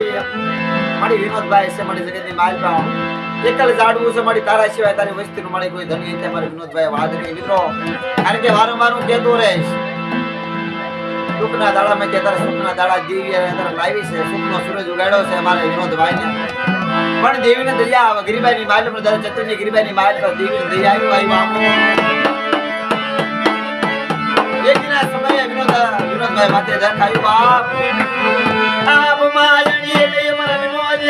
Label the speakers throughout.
Speaker 1: મારી વિનોદભાઈ છે, મારી જગતની માલપા. એકલ જાડવું છે મારી, તારા સિવાય તારી વસ્તીનું મારી કોઈ ધણી એટલે મારી વિનોદભાઈ વાત કરી. મિત્રો, કારણ કે વારંવાર હું કહેતો રહીશ, સુખના દાડામાં કે તારા સુખના દાડા દેવી અને તારા લાવી છે સુખનો સૂરજ ઉગાડ્યો છે મારા વિનોદભાઈને. પણ દેવીને દયા ગરીબાઈની માલ પર દાદા ચતુરની ગરીબાઈની માલ પર દેવીને દયા આવી આવી એક સમયે વિનોદ વિનોદભાઈ માથે ધરખાયું બાપ!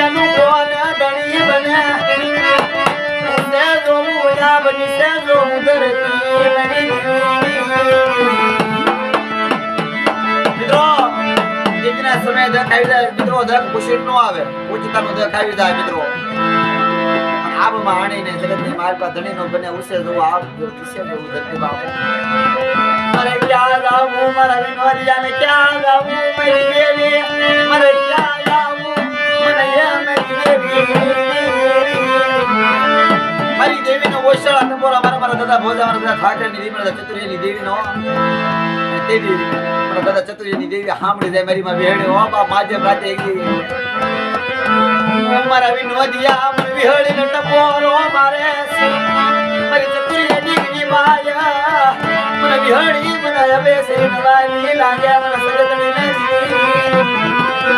Speaker 1: વિનોદિયાનું કોણ ધણી બન્યા સેજો મુયા બની નો ઉસે જો આપ મારે ક્યાં ગાવું? મારા વિનોદિયાને ક્યાં ગાવું? મારી દેવી, મારે ક્યાં દેવીનો ઓશળ ટપોરા મારા વિનોદિયા મને વિહળીને ટપોરો મારે મારી ચતુર્યની દીકરી માયા મને વિહળી મને હવે શરીર વાલી લાગે મને સગતણી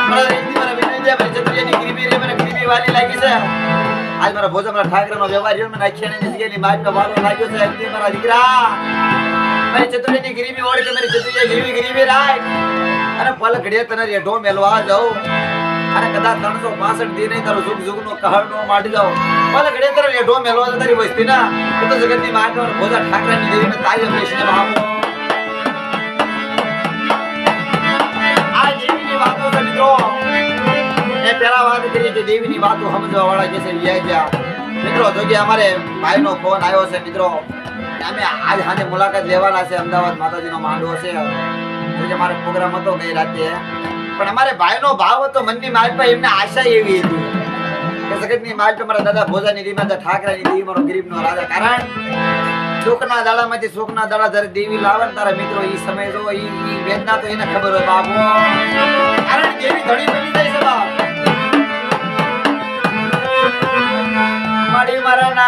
Speaker 1: મારા મારા વિનોદિયા મારી ચતુર્યની ગરીબી રે મને ગરીબી વાલી લાગી છે આજ મારા ભોજા મારા ઠાકરાનો વ્યવહાર રહ્યો મને ગયેલી માજ નો વાલો લાગ્યો છે. એમની મારા દીકરા, મારી ચતુર્યની ગરીબી ઓળખે મારી ચતુર્ય ગરીબી ગરીબી રાખ. અને પલ ઘડીએ તને રેઢો મેલવા જાઉં. અને કદાચ ત્રણસો પાસઠ દી નહીં તારો જુગ જુગ નો કહળ નો માટી જાઓ પલ ઘડીએ તારે રેઢો મેલવા તારી વસ્તી ના તો જગતની માજ નો ભોજા ઠાકરાની દેવીને તારી અપરેશન બાપો. દેવીની વાતો સમજવા વાળા જે છે મિત્રો જો કે અમારે ભાઈનો ફોન આવ્યો છે, મિત્રો. અમે આજ સાંજે મુલાકાત લેવાના છે, અમદાવાદ માતાજીનો માંડવો છે. જો કે મારે પ્રોગ્રામ હતો ગઈ રાતે. પણ અમારે ભાઈનો ભાવ હતો, મનની માલ એમને આશા એવી હતી. કે જગતની મારા દાદા ભોજાની દેવી માતા ઠાકરાની દેવી ગરીબનો રાજા. કારણ સુખના દાડામાંથી સુખના દાડા દેવી લાવે તારા મિત્રો એ સમય જો ઈ વેદના તો એને ખબર હોય કારણ દેવી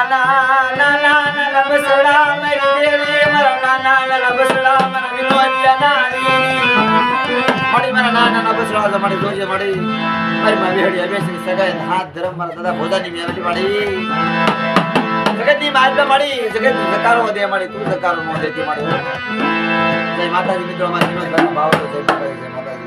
Speaker 1: નાના નાના નાના બસડા મારી દેવી મારા નાના નાના બસડા મારા વિનોદિયા નાની મારી મારા નાના નાના બસડા મારી જોજે મારી મારી માં બેસી સગાઈ હાથ ધરમ મારા દાદા ભોજાની મેરડી મારી જગતની માલ મળી જગત જકારો દે મળી તું જકારો નો દેતી મારી જય માતાજી મિત્રો મારી વિનોદભાઈનો ભાવ જય માતાજી